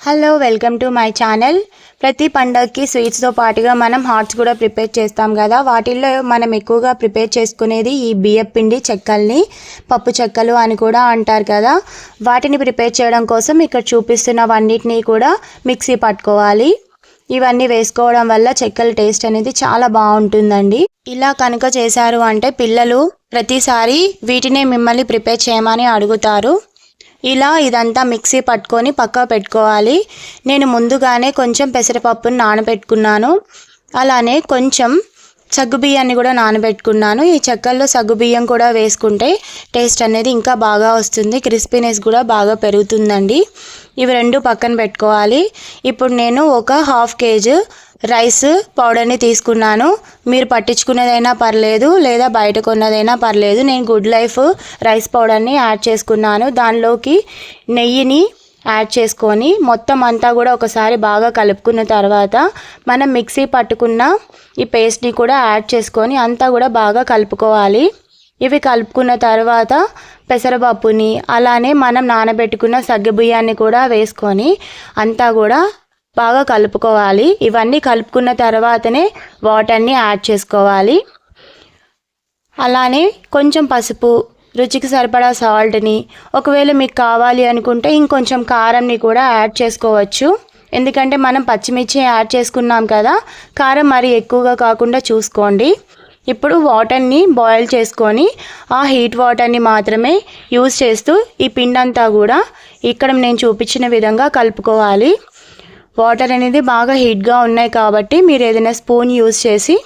Hello welcome to my channel ప్రతి పండగకి స్వీట్స్తో పాటుగా మనం హాట్స్ కూడా ప్రిపేర్ చేస్తాం కదా. వాటిల్లో మనం ఎక్కువగా ప్రిపేర్ చేసుకునేది ఈ బియ్యం పిండి చెక్కల్ని పప్పు చెక్కలు అని కూడా అంటారు కదా. వాటిని ప్రిపేర్ చేయడం కోసం ఇక్కడ చూపిస్తున్నవన్నిటినీ కూడా మిక్సీ పట్టుకోవాలి. ఇవన్నీ వేసుకోవడం వల్ల చెక్కల టేస్ట్ అనేది చాలా బాగుంటుందండి. ఇలా కనుక చేశారు అంటే పిల్లలు ప్రతిసారి వీటినే మిమ్మల్ని ప్రిపేర్ చేయమని అడుగుతారు. ఇలా ఇదంతా మిక్సీ పట్టుకొని పక్క పెట్టుకోవాలి. నేను ముందుగానే కొంచెం పెసరపప్పును నానబెట్టుకున్నాను. అలానే కొంచెం సగ్గుబియ్యాన్ని కూడా నానబెట్టుకున్నాను. ఈ చెక్కల్లో సగ్గుబియ్యం కూడా వేసుకుంటే టేస్ట్ అనేది ఇంకా బాగా వస్తుంది. క్రిస్పీనెస్ కూడా బాగా పెరుగుతుందండి. ఇవి రెండు పక్కన పెట్టుకోవాలి. ఇప్పుడు నేను ఒక హాఫ్ కేజీ రైస్ పౌడర్ని తీసుకున్నాను. మీరు పట్టించుకున్నదైనా పర్లేదు లేదా బయట కొన్నదైనా పర్లేదు. నేను గుడ్ లైఫ్ రైస్ పౌడర్ని యాడ్ చేసుకున్నాను. దానిలోకి నెయ్యిని యాడ్ చేసుకొని మొత్తం అంతా కూడా ఒకసారి బాగా కలుపుకున్న తర్వాత మనం మిక్సీ పట్టుకున్న ఈ పేస్ట్ని కూడా యాడ్ చేసుకొని అంతా కూడా బాగా కలుపుకోవాలి. ఇవి కలుపుకున్న తర్వాత పెసరపప్పుని అలానే మనం నానబెట్టుకున్న సగ్గుబియ్యాన్ని కూడా వేసుకొని అంతా కూడా బాగా కలుపుకోవాలి. ఇవన్నీ కలుపుకున్న తర్వాతనే వాటర్ని యాడ్ చేసుకోవాలి. అలానే కొంచెం పసుపు రుచికి సరిపడా సాల్ట్ని. ఒకవేళ మీకు కావాలి అనుకుంటే ఇంకొంచెం కారంని కూడా యాడ్ చేసుకోవచ్చు. ఎందుకంటే మనం పచ్చిమిర్చి యాడ్ చేసుకున్నాం కదా కారం మరి ఎక్కువగా కాకుండా చూసుకోండి. ఇప్పుడు వాటర్ని బాయిల్ చేసుకొని ఆ హీట్ వాటర్ని మాత్రమే యూజ్ చేస్తూ ఈ పిండి అంతా కూడా ఇక్కడ నేను చూపించిన విధంగా కలుపుకోవాలి. వాటర్ అనేది బాగా హీట్గా ఉన్నాయి కాబట్టి మీరు ఏదైనా స్పూన్ యూజ్ చేసి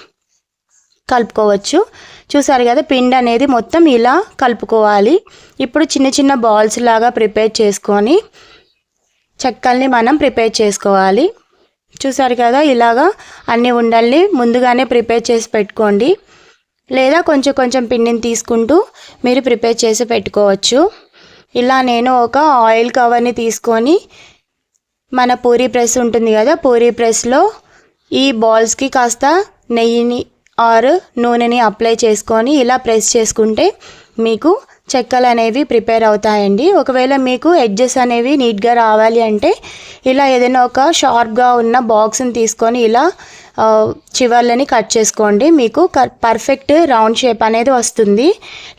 కలుపుకోవచ్చు. చూసారు కదా పిండి అనేది మొత్తం ఇలా కలుపుకోవాలి. ఇప్పుడు చిన్న చిన్న బాల్స్ లాగా ప్రిపేర్ చేసుకొని చెక్కల్ని మనం ప్రిపేర్ చేసుకోవాలి. చూసారు కదా ఇలాగా అన్ని ఉండల్ని ముందుగానే ప్రిపేర్ చేసి పెట్టుకోండి. లేదా కొంచెం కొంచెం పిండిని తీసుకుంటూ మీరు ప్రిపేర్ చేసి పెట్టుకోవచ్చు. ఇలా నేను ఒక ఆయిల్ కవర్ని తీసుకొని మన పూరీ ప్రెస్ ఉంటుంది కదా పూరీ ప్రెస్లో ఈ బాల్స్కి కాస్త నెయ్యిని ఆర్ నూనెని అప్లై చేసుకొని ఇలా ప్రెస్ చేసుకుంటే మీకు చెక్కలు అనేవి ప్రిపేర్ అవుతాయండి. ఒకవేళ మీకు ఎడ్జెస్ అనేవి నీట్గా రావాలి అంటే ఇలా ఏదైనా ఒక షార్ప్గా ఉన్న బాక్స్ని తీసుకొని ఇలా చివర్లని కట్ చేసుకోండి. మీకు పర్ఫెక్ట్ రౌండ్ షేప్ అనేది వస్తుంది.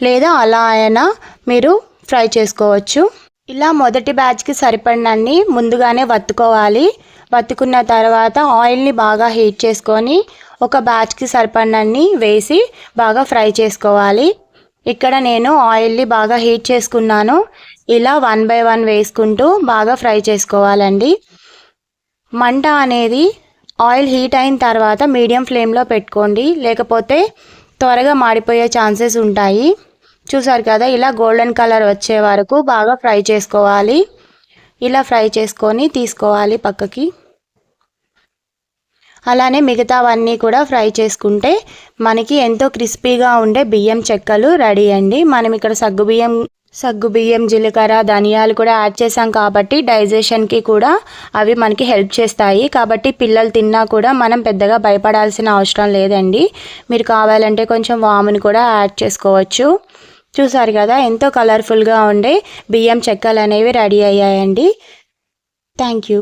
లేదా అలా అయినా మీరు ఫ్రై చేసుకోవచ్చు. ఇలా మొదటి బ్యాచ్కి సరిపడినన్ని ముందుగానే వత్తుకోవాలి. వత్తుకున్న తర్వాత ఆయిల్ని బాగా హీట్ చేసుకొని ఒక బ్యాచ్కి సరిపడినన్ని వేసి బాగా ఫ్రై చేసుకోవాలి. ఇక్కడ నేను ఆయిల్ని బాగా హీట్ చేసుకున్నాను. ఇలా వన్ బై వన్ వేసుకుంటూ బాగా ఫ్రై చేసుకోవాలండి. మంట అనేది ఆయిల్ హీట్ అయిన తర్వాత మీడియం ఫ్లేమ్లో పెట్టుకోండి. లేకపోతే త్వరగా మాడిపోయే ఛాన్సెస్ ఉంటాయి. చూసారు కదా ఇలా గోల్డెన్ కలర్ వచ్చే వరకు బాగా ఫ్రై చేసుకోవాలి. ఇలా ఫ్రై చేసుకొని తీసుకోవాలి పక్కకి. అలానే మిగతావన్నీ కూడా ఫ్రై చేసుకుంటే మనకి ఎంతో క్రిస్పీగా ఉండే బియ్యం చెక్కలు రెడీ అండి. మనం ఇక్కడ సగ్గుబియ్యం సగ్గుబియ్యం జీలకర్ర ధనియాలు కూడా యాడ్ చేసాం కాబట్టి డైజెషన్కి కూడా అవి మనకి హెల్ప్ చేస్తాయి. కాబట్టి పిల్లలు తిన్నా కూడా మనం పెద్దగా భయపడాల్సిన అవసరం లేదండి. మీరు కావాలంటే కొంచెం వాముని కూడా యాడ్ చేసుకోవచ్చు. చూసారు కదా ఎంతో కలర్ఫుల్గా ఉండే బియ్యం చెక్కలు అనేవి రెడీ అయ్యాయండి. Thank you.